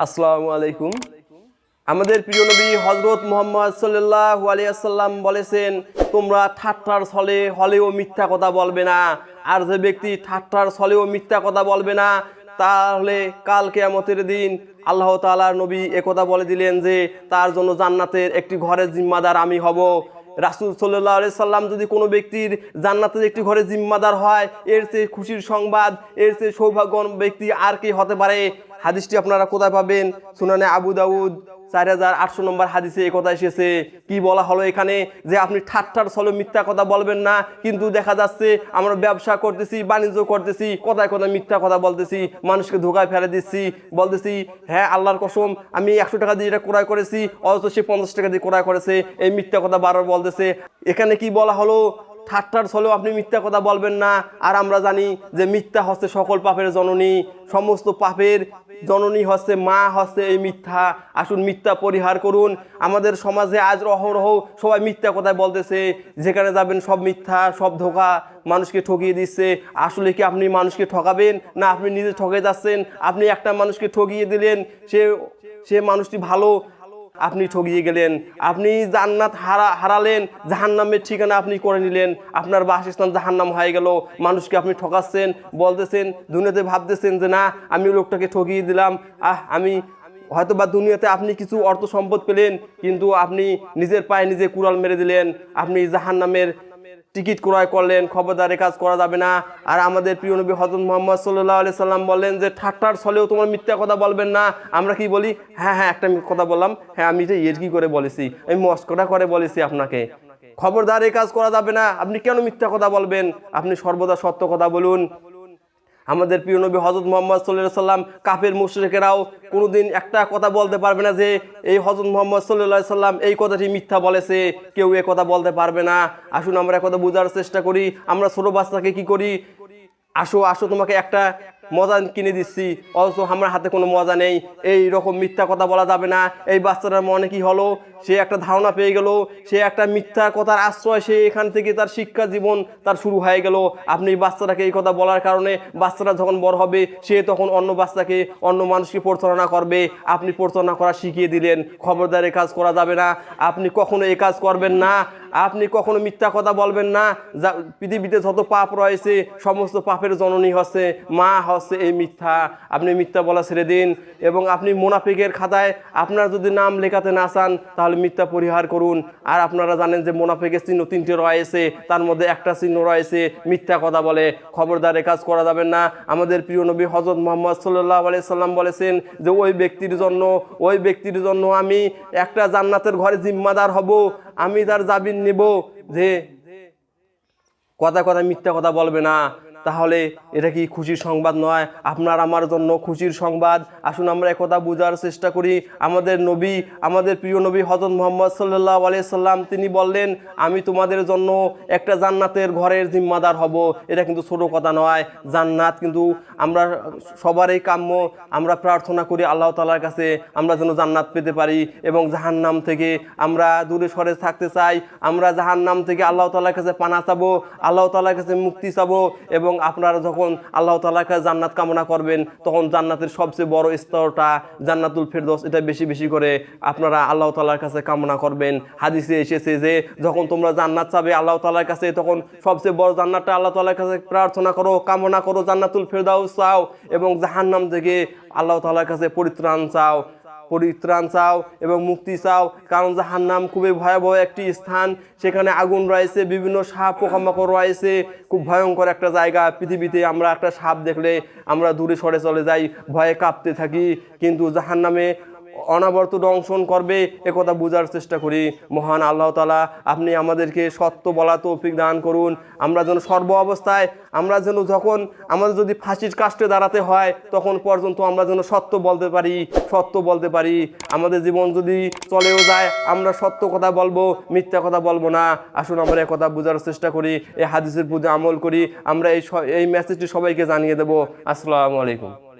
আসসালামু আলাইকুম। আমাদের প্রিয় নবী হজরত মোহাম্মদ সাল্লাহ আলিয়াল্লাম বলেছেন, তোমরা ঠাট্টার ছলে হলেও মিথ্যা কথা বলবে না। আর যে ব্যক্তি ঠাট্টার ছলেও মিথ্যা কথা বলবে না, তাহলে কাল কেয়ামতের দিন আল্লাহ তাআলার নবী একথা বলে দিলেন যে, তার জন্য জান্নাতের একটি ঘরের জিম্মাদার আমি হব। রাসুল সাল্লাহ আলি সাল্লাম যদি কোনো ব্যক্তির জান্নাতের একটি ঘরে জিম্মাদার হয়, এর চেয়ে খুশির সংবাদ, এর চেয়ে সৌভাগ্যবান ব্যক্তি আর কি হতে পারে? হাদিসটি আপনারা কোথায় পাবেন? শুনানে আবু দাউদ, চার হাজার আটশো নম্বর হাদিসে এই কথা এসেছে। কি বলা হলো এখানে? যে আপনি ঠাট্টার ছলে মিথ্যা কথা বলবেন না, কিন্তু দেখা যাচ্ছে আমরা ব্যবসা করতেছি, বাণিজ্য করতেছি, কথায় কথায় মিথ্যা কথা বলতেছি, মানুষকে ধোকায় ফেলে দিচ্ছি, বলতেছি হ্যাঁ আল্লাহর কসম, আমি একশো টাকা দিয়ে এটা ক্রয় করেছি, অথচ সে পঞ্চাশ টাকা দিয়ে ক্রয় করেছে, এই মিথ্যা কথা বারবার বলতেছে। এখানে কি বলা হলো? ঠাট্টার ছলেও আপনি মিথ্যা কথা বলবেন না। আর আমরা জানি যে মিথ্যা হচ্ছে সকল পাপের জননী। সমস্ত পাপের জননী হচ্ছে মা হচ্ছে এই মিথ্যা। আসুন মিথ্যা পরিহার করুন। আমাদের সমাজে আজ অহরহ সবাই মিথ্যা কথায় বলতেছে। যেখানে যাবেন সব মিথ্যা, সব ধোকা মানুষকে ঠকিয়ে দিচ্ছে। আসলে কি আপনি মানুষকে ঠকাবেন না, আপনি নিজে ঠকে যাচ্ছেন। আপনি একটা মানুষকে ঠকিয়ে দিলেন। সে সে মানুষটি ভালো। আপনি ঠগিয়ে গেলেন, আপনি জান্নাত হারা, হারালেন, জাহান্নামের ঠিকানা আপনি করে নিলেন, আপনার বাসস্থান জাহান্নাম হয়ে গেল, মানুষকে আপনি ঠকাচ্ছেন, বলতেছেন, দুনিয়াতে ভাবতেছেন যে না, আমি লোকটাকে ঠগিয়ে দিলাম, আহ, আমি হয়তো বা দুনিয়াতে আপনি কিছু অর্থ সম্পদ পেলেন, কিন্তু আপনি নিজের পায়ে নিজে কুড়াল মেরে দিলেন, আপনি জাহান্নামের টিকিট ক্রয় করলেন, খবরদারে কাজ করা যাবে না। আর আমাদের প্রিয় নবী হজরত মোহাম্মদ সাল্লাহ আলি সাল্লাম বললেন যে, ঠাট্টার ছলেও তোমার মিথ্যা কথা বলবেন না। আমরা কি বলি? হ্যাঁ হ্যাঁ একটা কথা বললাম। হ্যাঁ আমি যে ইয়ের কি করে বলেছি? আমি মস্কটা করে বলেছি আপনাকে। খবরদারের কাজ করা যাবে না। আপনি কেন মিথ্যা কথা বলবেন? আপনি সর্বদা সত্য কথা বলুন। আমাদের প্রিয় নবী হজরত মোহাম্মদ সাল্লাহ সাল্লাম, কাফের মুশ্রিকেরাও কোনোদিন একটা কথা বলতে পারবে না যে, এই হজরত মোহাম্মদ সাল্লাহ সাল্লাম এই কথাটি মিথ্যা বলেছে, কেউ এ কথা বলতে পারবে না। আসুন আমরা কথা বোঝার চেষ্টা করি, আমরা ছোটো বাচ্চাকে কি করি? আসো আসো তোমাকে একটা মজা কিনে দিচ্ছি। অথচ আমার হাতে কোনো মজা নেই। এই রকম মিথ্যা কথা বলা যাবে না। এই বাচ্চাটার মনে কি হলো? সে একটা ধারণা পেয়ে গেল। সে একটা মিথ্যা কথার আশ্রয় সে এখান থেকে তার শিক্ষা জীবন তার শুরু হয়ে গেল। আপনি বাচ্চাটাকে এই কথা বলার কারণে বাচ্চাটা যখন বড় হবে, সে তখন অন্য বাচ্চাকে, অন্য মানুষকে প্রচারণা করবে। আপনি প্রচারণা করা শিখিয়ে দিলেন। খবরদার কাজ করা যাবে না। আপনি কখনো এই কাজ করবেন না। আপনি কখনো মিথ্যা কথা বলবেন না, যা, পৃথিবীতে যত পাপ রয়েছে, সমস্ত পাপের জননী হচ্ছে, মা হচ্ছে এই মিথ্যা। আপনি মিথ্যা বলা ছেড়ে দিন এবং আপনি মোনাফিকের খাতায় আপনার যদি নাম লেখাতে না চান, তাহলে মিথ্যা পরিহার করুন। আর আপনারা জানেন যে মোনাফিকের চিহ্ন তিনটে রয়েছে, তার মধ্যে একটা চিহ্ন রয়েছে, মিথ্যা কথা বলে। খবরদার কাজ করা যাবে না। আমাদের প্রিয় নবী হজরত মোহাম্মদ সাল্লাহ সাল্লাম বলেছেন যে, ওই ব্যক্তির জন্য, ওই ব্যক্তির জন্য আমি একটা জান্নাতের ঘরে জিম্মাদার হব। আমি তার জামিন নেব যে কথা কথা মিথ্যা কথা বলবে না। তাহলে এটা কি খুশির সংবাদ নয়? আপনার আমার জন্য খুশির সংবাদ। আসুন আমরা একথা বোঝার চেষ্টা করি। আমাদের নবী, আমাদের প্রিয় নবী হজরত মোহাম্মদ সাল্লাহ আলিয়াল্লাম তিনি বললেন, আমি তোমাদের জন্য একটা জান্নাতের ঘরের জিম্মাদার হব। এটা কিন্তু ছোটো কথা নয়। জান্নাত কিন্তু আমরা সবারই কাম্য। আমরা প্রার্থনা করি আল্লাহ তালার কাছে, আমরা যেন জান্নাত পেতে পারি এবং জাহান্নাম থেকে আমরা দূরে সরে থাকতে চাই। আমরা জাহান্নাম থেকে আল্লাহ তালার কাছে পানা চাবো, আল্লাহ তালার কাছে মুক্তি চাবো এবং আপনারা যখন আল্লাহ তালার কাছে জান্নাত কামনা করবেন, তখন জান্নাতের সবচেয়ে বড় স্তরটা জান্নাতুল ফেরদৌস, এটা বেশি বেশি করে আপনারা আল্লাহ তালার কাছে কামনা করবেন। হাদিসে এসেছে যে, যখন তোমরা জান্নাত চাবে আল্লাহ তালার কাছে, তখন সবচেয়ে বড় জান্নাতটা আল্লাহ তালার কাছে প্রার্থনা করো, কামনা করো, জান্নাতুল ফেরদাউস চাও এবং জাহান্নাম থেকে আল্লাহ তালার কাছে পরিত্রাণ চাও। পরিত্রাণ চাও এবং মুক্তি চাও। কারণ জাহান্নাম খুবই ভয়াবহ একটি স্থান। সেখানে আগুন রয়েছে, বিভিন্ন সাপ, পোকামাকড় রয়েছে। খুব ভয়ঙ্কর একটা জায়গা। পৃথিবীতে আমরা একটা সাপ দেখলে আমরা দূরে সরে চলে যাই, ভয়ে কাঁপতে থাকি। কিন্তু জাহান্নামে অনাবর্ত দংশন করবে একথা বোঝার চেষ্টা করি। মহান আল্লাহ তালা আপনি আমাদেরকে সত্য বলা তৌফিক দান করুন। আমরা যেন সর্ব অবস্থায়, আমরা যেন যখন আমাদের যদি ফাঁসির কাস্টে দাঁড়াতে হয়, তখন পর্যন্ত আমরা যেন সত্য বলতে পারি, সত্য বলতে পারি। আমাদের জীবন যদি চলেও যায়, আমরা সত্য কথা বলব, মিথ্যা কথা বলব না। আসুন আমরা এ কথা বোঝার চেষ্টা করি এই হাদিসের প্রতি আমল করি। আমরা এই এই মেসেজটি সবাইকে জানিয়ে দেবো। আসসালামু আলাইকুম।